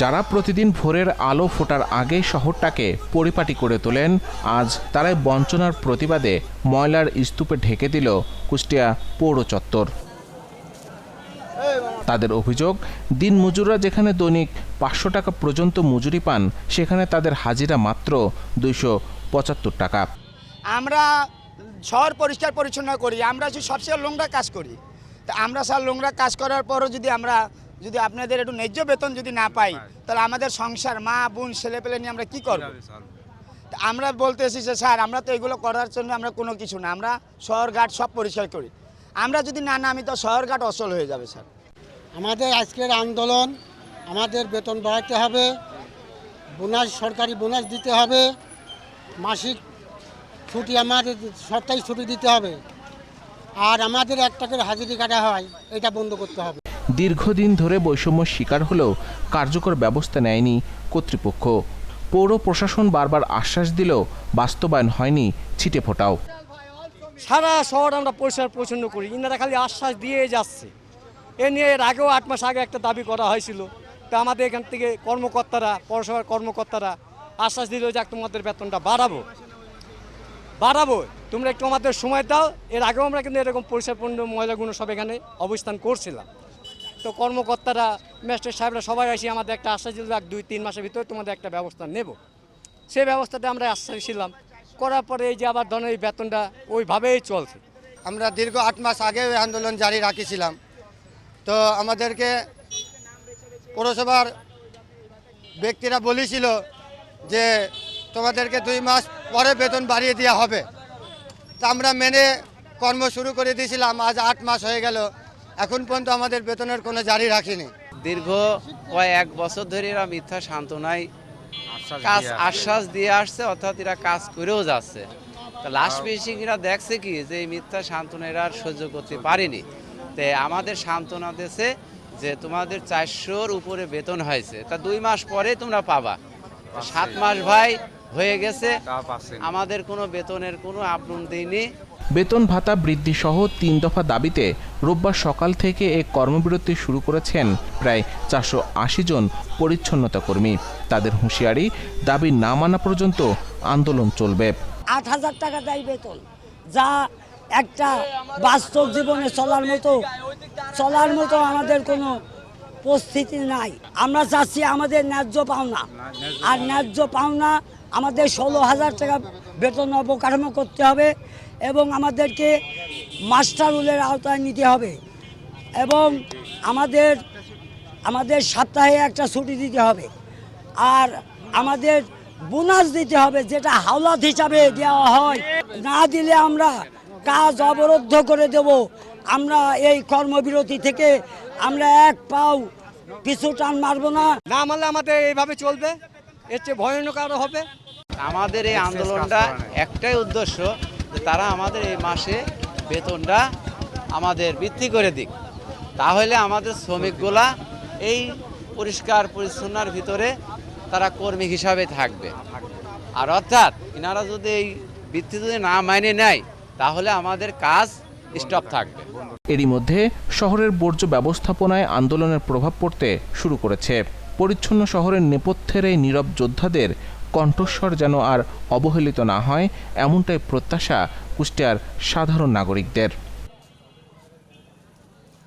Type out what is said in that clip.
যারা প্রতিদিন ভোরের আলো ফোটার আগে শহরটাকে পরিপাটি করে তোলেন, আজ তারাই বঞ্চনার প্রতিবাদে ময়লার স্তূপে ঢেকে দিল কুষ্টিয়া পৌর চত্বর। তাদের অভিযোগ, দিন মজুররা যেখানে দৈনিক পাঁচশো টাকা পর্যন্ত মজুরি পান, সেখানে তাদের হাজিরা মাত্র দুইশো পঁচাত্তর টাকা। আমরা শহর পরিষ্কার পরিচ্ছন্ন করি, আমরা সবচেয়ে নোংরা কাজ করি। তা আমরা স্যার নোংরা কাজ করার পরও যদি আমরা যদি আপনাদের একটু ন্যায্য বেতন যদি না পাই তাহলে আমাদের সংসার মা বোন ছেলে পেলে নিয়ে আমরা কি করব? তা আমরা বলতেছি যে স্যার আমরা তো এগুলো করার জন্য আমরা কোনো কিছু না আমরা শহর ঘাট সব পরিষ্কার করি। আমরা যদি না নামি তো শহর ঘাট অচল হয়ে যাবে স্যার। আমাদের আজকের আন্দোলন আমাদের বেতন বাড়াতে হবে বোনাস সরকারি বোনাস দিতে হবে মাসিক ছুটি আমাদের সপ্তাহে ছুটি দিতে হবে। আর আমাদের এক টাকার হাজিরি কাটা হয় এটা বন্ধ করতে হবে। দীর্ঘদিন ধরে বৈষম্য শিকার হলেও কার্যকর ব্যবস্থা নেয়নি কর্তৃপক্ষ। পৌর প্রশাসন বারবার আশ্বাস দিলেও বাস্তবায়ন হয়নি ছিটে ফোটাও। সারা শহর আমরা পরিষ্কার পরিচ্ছন্ন করি। ইনারা খালি আশ্বাস দিয়ে যাচ্ছে। এ নিয়ে এর আগেও আট মাস আগে একটা দাবি করা হয়েছিল। তা আমাদের এখান থেকে কর্মকর্তারা, পৌরসভার কর্মকর্তারা আশ্বাস দিল যে তোমাদের বেতনটা বাড়াবো। বাড়াবো। তোমরা একটু আমাদের সময় দাও। এর আগেও আমরা কিন্তু এরকম পরিষ্কারপূর্ণ ময়লাগুলো সব এখানে অবস্থান করছিলাম। তো কর্মকর্তারা ম্যাজিস্ট্রেট সাহেবরা সবাই আসি আমাদের একটা আশ্বাস দিল এক দুই, তিন মাসের ভিতরে তোমাদের একটা ব্যবস্থা নেব। সেই ব্যবস্থাটা আমরা আশ্বাস ছিলাম করার পরে এই যে আবার ধরেন এই বেতনটা ওইভাবেই চলছে। আমরা দীর্ঘ আট মাস আগে ওই আন্দোলন জারি রাখিছিলাম। তো আমাদেরকে পৌরসভার ব্যক্তিরা বলেছিল যে, তোমাদেরকে দুই মাস পরে বেতন বাড়িয়ে দেওয়া হবে। তা আমরা মেনে কর্ম শুরু করে দিয়েছিলাম। আজ আট মাস হয়ে গেল। এখন পর্যন্ত আমাদের বেতনের কোনো জারি রাখিনি। দীর্ঘ কয়েক বছর ধরে এরা মিথ্যা সান্ত্বনায় কাজ আশ্বাস দিয়ে আসছে অর্থাৎ এরা কাজ করেও যাচ্ছে। তো লাস্ট এরা দেখছে কি যে এই মিথ্যা সান্ত্বনা এরা আর সহ্য করতে পারেনি। তে আমাদের সান্ত্বনা দিয়েছে যে তোমাদের চারশোর উপরে বেতন হয়েছে। তা দুই মাস পরে তোমরা পাবা। সাত মাস ভাই হয়ে গেছে। আমাদের কোনো বেতনের কোনো আপডেট দেয়নি। বেতন ভাতা বৃদ্ধি সহ তিন দফা দাবিতে রোববার সকাল থেকে এক কর্মবিরতি শুরু করেছেন প্রায় চারশো আশি জন পরিচ্ছন্নতা কর্মী। তাদের হুঁশিয়ারি, দাবি না মানা পর্যন্ত আন্দোলন চলবে। আট হাজার টাকা দেয় বেতন। যা একটা বাস্তব জীবনে চলার মতো চলার মতো আমাদের কোনো পরিস্থিতি নাই। আমরা চাচ্ছি আমাদের ন্যায্য পাওনা। আর ন্যায্য পাওনা আমাদের ষোলো হাজার টাকা বেতন অবকাঠামো করতে হবে এবং আমাদেরকে মাস্টার রুলের আওতায় নিতে হবে এবং আমাদের আমাদের সপ্তাহে একটা ছুটি দিতে হবে। আর আমাদের বোনাস দিতে হবে যেটা হাওলাত হিসাবে দেওয়া হয়। না দিলে আমরা কাজ অবরুদ্ধ করে দেব। আমরা এই কর্মবিরতি থেকে আমরা এক পাও পিছু টান মারবো না। না মানলে আমাদের এইভাবে চলবে। এর চেয়ে ভয়ানক আরও হবে। আমাদের এই আন্দোলনটা একটাই উদ্দেশ্য তারা আমাদের এই মাসে বেতনটা আমাদের বৃদ্ধি করে দিক। তাহলে আমাদের শ্রমিকগুলা এই পরিষ্কার পরিচ্ছন্নার ভিতরে তারা কর্মী হিসাবে থাকবে। আর অর্থাৎ এনারা যদি এই বৃত্তি যদি না মাইনে নেয়, তাহলে আমাদের কাজ স্টপ থাকবে। এরই মধ্যে শহরের বর্জ্য ব্যবস্থাপনায় আন্দোলনের প্রভাব পড়তে শুরু করেছে। পরিচ্ছন্ন শহরের নেপথ্যের এই নীরব যোদ্ধাদের কণ্ঠস্বর যেন আর অবহেলিত না হয়, এমনটাই প্রত্যাশা কুষ্টিয়ার সাধারণ নাগরিকদের।